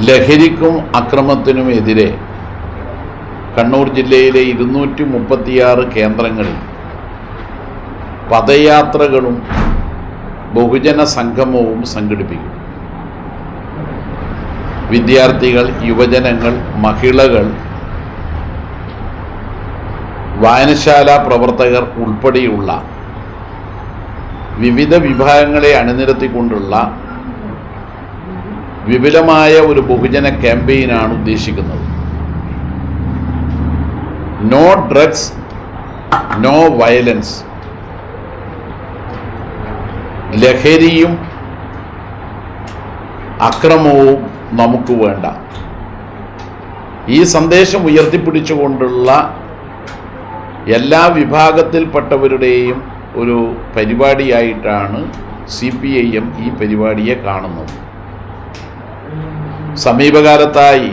ലഹരിക്കും അക്രമത്തിനുമെതിരെ കണ്ണൂർ ജില്ലയിലെ ഇരുന്നൂറ്റി മുപ്പത്തിയാറ് കേന്ദ്രങ്ങളിൽ പദയാത്രകളും ബഹുജന സംഗമവും സംഘടിപ്പിക്കും. വിദ്യാർത്ഥികൾ യുവജനങ്ങൾ മഹിളകൾ വായനശാല പ്രവർത്തകർ ഉൾപ്പെടെയുള്ള വിവിധ വിഭാഗങ്ങളെ അണിനിരത്തിക്കൊണ്ടുള്ള വിപുലമായ ഒരു ബഹുജന ക്യാമ്പയിനാണ് ഉദ്ദേശിക്കുന്നത്. നോ ഡ്രഗ്സ് നോ വയലൻസ് ലഹരിയും അക്രമവും നമുക്ക് വേണ്ട. ഈ സന്ദേശം ഉയർത്തിപ്പിടിച്ചുകൊണ്ടുള്ള എല്ലാ വിഭാഗത്തിൽപ്പെട്ടവരുടെയും ഒരു പരിപാടിയായിട്ടാണ് സി പി ഐ എം ഈ പരിപാടിയെ കാണുന്നത്. സമീപകാലത്തായി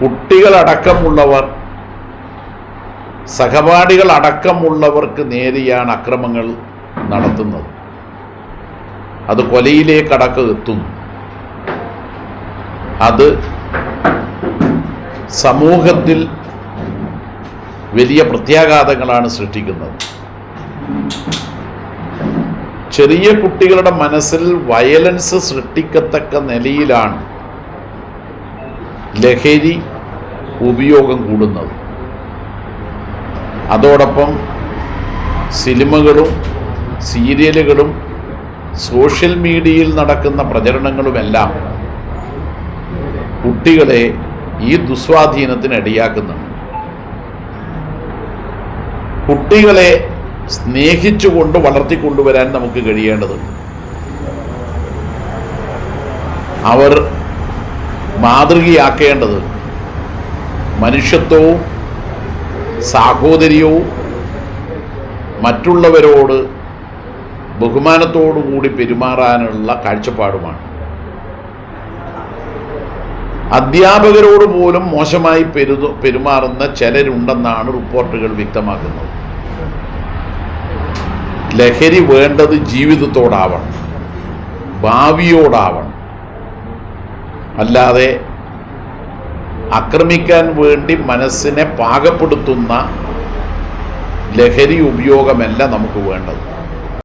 കുട്ടികളടക്കമുള്ളവർ സഹപാഠികൾ അടക്കമുള്ളവർക്ക് നേരെയാണ് അക്രമങ്ങൾ നടത്തുന്നത്. അത് കൊലയിലേക്കടക്കം എത്തുന്നു അത് സമൂഹത്തിൽ വലിയ പ്രത്യാഘാതങ്ങളാണ് സൃഷ്ടിക്കുന്നത്. ചെറിയ കുട്ടികളുടെ മനസ്സിൽ വയലൻസ് സൃഷ്ടിക്കത്തക്ക നിലയിലാണ് ലഹരി ഉപയോഗം കൂടുന്നത്. അതോടൊപ്പം സിനിമകളും സീരിയലുകളും സോഷ്യൽ മീഡിയയിൽ നടക്കുന്ന പ്രചരണങ്ങളുമെല്ലാം കുട്ടികളെ ഈ ദുസ്വാധീനത്തിന് ഇടയാക്കുന്നുണ്ട് കുട്ടികളെ സ്നേഹിച്ചുകൊണ്ട് വളർത്തിക്കൊണ്ടുവരാൻ നമുക്ക് കഴിയേണ്ടതുണ്ട് അവർ മാതൃകയാക്കേണ്ടത് മനുഷ്യത്വവും സാഹോദര്യവും മറ്റുള്ളവരോട് ബഹുമാനത്തോടുകൂടി പെരുമാറാനുള്ള കാഴ്ചപ്പാടുമാണ്. അധ്യാപകരോട് പോലും മോശമായി പെരുമാറുന്ന ചിലരുണ്ടെന്നാണ് റിപ്പോർട്ടുകൾ വ്യക്തമാക്കുന്നത്. ലഹരി വേണ്ടത് ജീവിതത്തോടാവണം ഭാവിയോടാവണം. അല്ലാതെ ആക്രമിക്കാൻ വേണ്ടി മനസ്സിനെ പാകപ്പെടുത്തുന്ന ലഹരി ഉപയോഗമല്ല നമുക്ക് വേണ്ടത്.